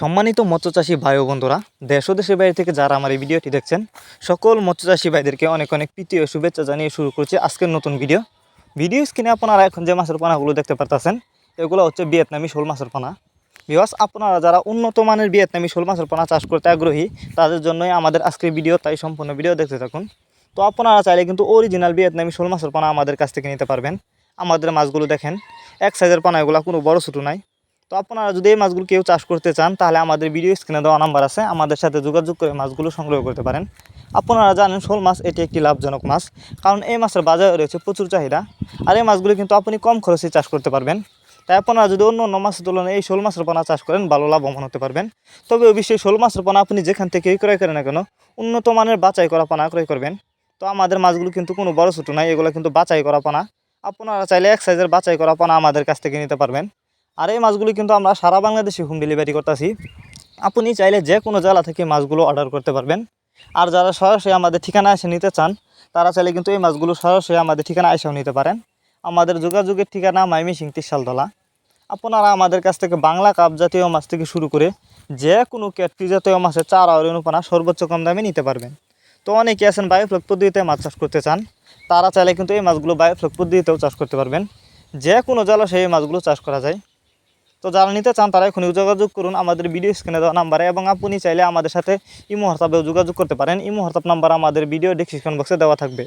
সম্মানিত মৎস্যচাষী ভাই ও বন্ধুরা, দেশ ও দেশের বাইরে থেকে যারা আমার এই ভিডিওটি দেখছেন, সকল মৎস্যচাষী ভাইদেরকে অনেক অনেক প্রীতি ও শুভেচ্ছা জানিয়ে শুরু করছি আজকের নতুন ভিডিও। ভিডিও স্ক্রিনে আপনারা এখন যে মাছের পানাগুলো দেখতে পারতেছেন, এগুলো হচ্ছে ভিয়েতনামি শোল মাছের পানা। বিকজ আপনারা যারা উন্নত মানের ভিয়েতনামি শোল মাছের পানা চাষ করতে আগ্রহী, তাদের জন্যই আমাদের আজকের ভিডিও, তাই সম্পূর্ণ ভিডিও দেখতে থাকুন। তো আপনারা চাইলে কিন্তু অরিজিনাল ভিয়েতনামি শোল মাছের পানা আমাদের কাছ থেকে নিতে পারবেন। আমাদের মাছগুলো দেখেন, এক সাইজের পানা, এগুলো কোনো বড় ছোটো নাই। তো আপনারা যদি এই মাছগুলো কেউ চাষ করতে চান, তাহলে আমাদের ভিডিও স্ক্রিনে দেওয়া নাম্বার আছে। আমাদের সাথে যোগাযোগ করে মাছগুলো সংগ্রহ করতে পারেন। আপনারা জানেন শোল মাছ এটি একটি লাভজনক মাছ, কারণ এই মাছের বাজারে রয়েছে প্রচুর চাহিদা। আর এই মাছগুলো কিন্তু আপনি কম খরচে চাষ করতে পারবেন। তাই আপনারা যদি অন্য অন্য মাছের তুলনায় এই শোল মাছের পোনা চাষ করেন, ভালো লাভবান হতে পারবেন। তবে অবশ্যই শোল মাছের পোনা আপনি যেখান থেকেই ক্রয় করেন না কেন, উন্নত মানের বাছাই করা পোনা ক্রয় করবেন। তো আমাদের মাছগুলো কিন্তু কোনো বড় ছোটো নাই, এগুলো কিন্তু বাছাই করা পোনা। আপনারা চাইলে এক সাইজের বাছাই করা পোনা আমাদের কাছ থেকে নিতে পারবেন। আর এই মাছগুলি কিন্তু আমরা সারা বাংলাদেশে হোম ডেলিভারি করতেছি। আপনি চাইলে যে কোনো জেলা থেকে মাছগুলো অর্ডার করতে পারবেন। আর যারা সরাসরি আমাদের ঠিকানা এসে নিতে চান, তারা চাইলে কিন্তু এই মাছগুলো সরাসরি আমাদের ঠিকানা এসেও নিতে পারেন। আমাদের যোগাযোগের ঠিকানা মাইমি সিং তিরশালতলা আপনারা আমাদের কাছ থেকে বাংলা কাপ জাতীয় মাছ থেকে শুরু করে যে কোনো ক্যাটফি জাতীয় মাছের চার আর অনুপানা সর্বোচ্চ কম দামে নিতে পারবেন। তো অনেকে আছেন বায়োফ্লক পদ্ধতিতে মাছ চাষ করতে চান, তারা চাইলে কিন্তু এই মাছগুলো বায়োফ্লক পদ্ধতিতেও চাষ করতে পারবেন। যে কোনো জলাশয়ে এই মাছগুলো চাষ করা যায়। তো যারা নিতে চান, তারা এখনই যোগাযোগ করুন আমাদের ভিডিও স্ক্রিনে দেওয়া নাম্বারে এবং আপনি চাইলে আমাদের সাথে ইমো হোয়াটসঅ্যাপেও যোগাযোগ করতে পারেন। ইমো হোয়াটসঅ্যাপ নাম্বার আমাদের ভিডিও ডিসক্রিপশন বক্সে দেওয়া থাকবে।